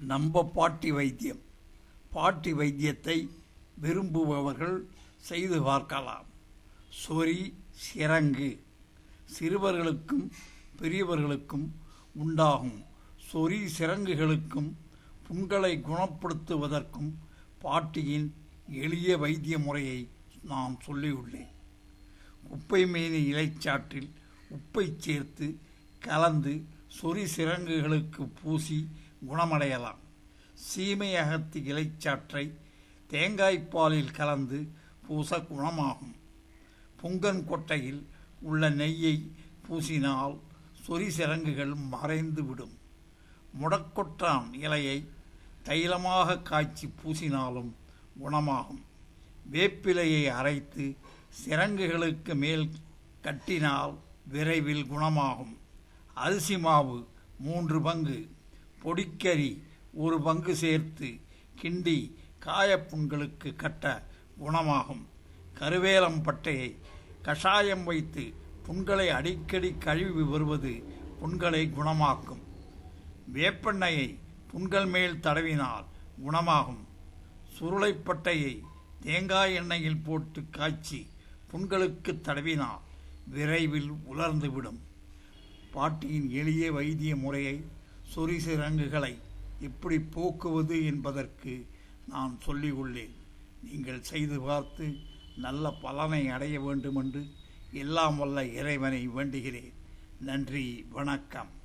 நம்ம பாட்டி வைத்தியம். பாட்டி வைத்தியத்தை விரும்புபவர்கள் செய்து பார்க்கலாம். சொறி சிரங்கு சிறுவர்களுக்கும் பெரியவர்களுக்கும் உண்டாகும். சொறி சிரங்குகளுக்கும் புண்களை குணப்படுத்துவதற்கும் பாட்டியின் எளிய வைத்திய முறையை நான் சொல்லியுள்ளேன். உப்பை மேனி இலைச்சாற்றில் உப்பை சேர்த்து கலந்து சொறி சிரங்குகளுக்கு பூசி குணமடையலாம். சீமை அகத்தி இலைச்சாற்றை தேங்காய்ப்பாலில் கலந்து பூச குணமாகும். புங்கன் கொட்டையில் உள்ள நெய்யை பூசினால் சொறி சிறங்குகள் மறைந்து விடும். இலையை தைலமாக காய்ச்சி பூசினாலும் குணமாகும். வேப்பிலையை அரைத்து சிரங்குகளுக்கு மேல் கட்டினால் விரைவில் குணமாகும். அரிசி மாவு மூன்று பங்கு. பொடிக்கறி ஒரு பங்கு சேர்த்து கிண்டி காயப்புண்களுக்கு கட்ட குணமாகும் கருவேலம் பட்டையை கஷாயம் வைத்து புண்களை அடிக்கடி கழுவி வருவது புண்களை குணமாக்கும். வேப்பெண்ணெயை புண்கள் மேல் தடவினால் குணமாகும். சுருளைப்பட்டையை தேங்காய் எண்ணெயில் போட்டு காய்ச்சி புண்களுக்கு தடவினால் விரைவில் உலர்ந்துவிடும். பாட்டியின் எளிய வைத்திய முறையை சுரிசிரங்குகளை எப்படி போக்குவது என்பதற்கு நான் சொல்லியுள்ளேன். நீங்கள் செய்து பார்த்து நல்ல பலனை அடைய வேண்டுமென்று எல்லாம் வல்ல இறைவனை வேண்டுகிறேன். நன்றி வணக்கம்.